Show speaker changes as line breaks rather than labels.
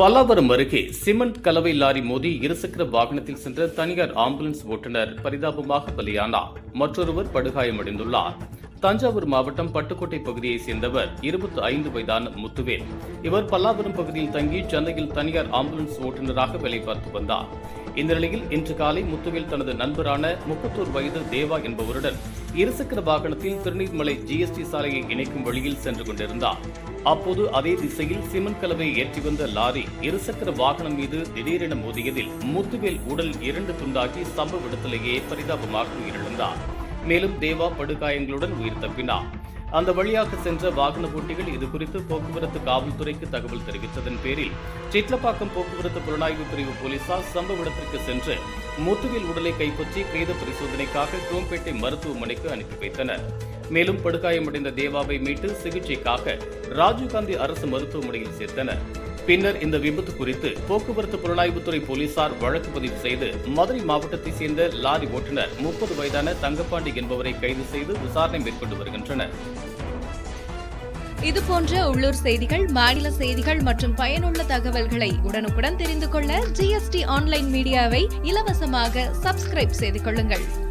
பல்லாவரம் அருகே சிமெண்ட் கலவை லாரி மோதி இருசக்கர வாகனத்தில் சென்ற தனியார் ஆம்புலன்ஸ் ஓட்டுநர் பரிதாபமாக பலியானார். மற்றொருவர் படுகாயமடைந்துள்ளார். தஞ்சாவூர் மாவட்டம் பட்டுக்கோட்டை பகுதியைச் சேர்ந்தவர் இருபத்தி ஐந்து வயதான முத்துவேல். இவர் பல்லாவரம் பகுதியில் தங்கி சென்னையில் தனியார் ஆம்புலன்ஸ் ஓட்டுநராக வேலை பார்த்து வந்தார். இந்த நிலையில் இன்று காலை முத்துவேல் தனது நண்பரான முப்பத்தோரு வயது தேவா என்பவருடன் இருசக்கர வாகனத்தில் திருநீர்மலை ஜிஎஸ்டி சாலையை இணைக்கும் வழியில் சென்று கொண்டிருந்தார். அப்போது அதே திசையில் சிமெண்ட் கலவை ஏற்றி வந்த லாரி இருசக்கர வாகனம் மீது திடீரென மோதியதில் முத்துவேல் உடல் இரண்டு துண்டாகி சம்பவ இடத்திலேயே பரிதாபமாக உயிரிழந்தார். மேலும் தேவா படுகாயங்களுடன் உயிர் தப்பினார். அந்த வழியாக சென்ற வாகன ஓட்டிகள் இதுகுறித்து போக்குவரத்து காவல்துறைக்கு தகவல் தெரிவித்ததன் பேரில் சிட்லப்பாக்கம் போக்குவரத்து புலனாய்வு பிரிவு போலீசார் சம்பவ இடத்திற்கு சென்று முத்துவில் உடலை கைப்பற்றி பிரேத பரிசோதனைக்காக குரோம்பேட்டை மருத்துவமனைக்கு அனுப்பி வைத்தனர். மேலும் படுகாயமடைந்த தேவாவை மீட்டு சிகிச்சைக்காக ராஜீவ்காந்தி அரசு மருத்துவமனையில் சேர்த்தனர். பின்னர் இந்த விபத்து குறித்து போக்குவரத்து புலனாய்வுத்துறை போலீசார் வழக்கு பதிவு செய்து மதுரை மாவட்டத்தைச் சேர்ந்த லாரி ஓட்டுநர் முப்பது வயதான தங்கப்பாண்டி என்பவரை கைது செய்து விசாரணை மேற்கொண்டு வருகின்றனர்.
இதுபோன்ற உள்ளூர் செய்திகள் மாநில செய்திகள் மற்றும் பயனுள்ள தகவல்களை உடனுக்குடன் தெரிந்து கொள்ள ஜிஎஸ்டி ஆன்லைன் மீடியாவை இலவசமாக சப்ஸ்கிரைப் செய்து கொள்ளுங்கள்.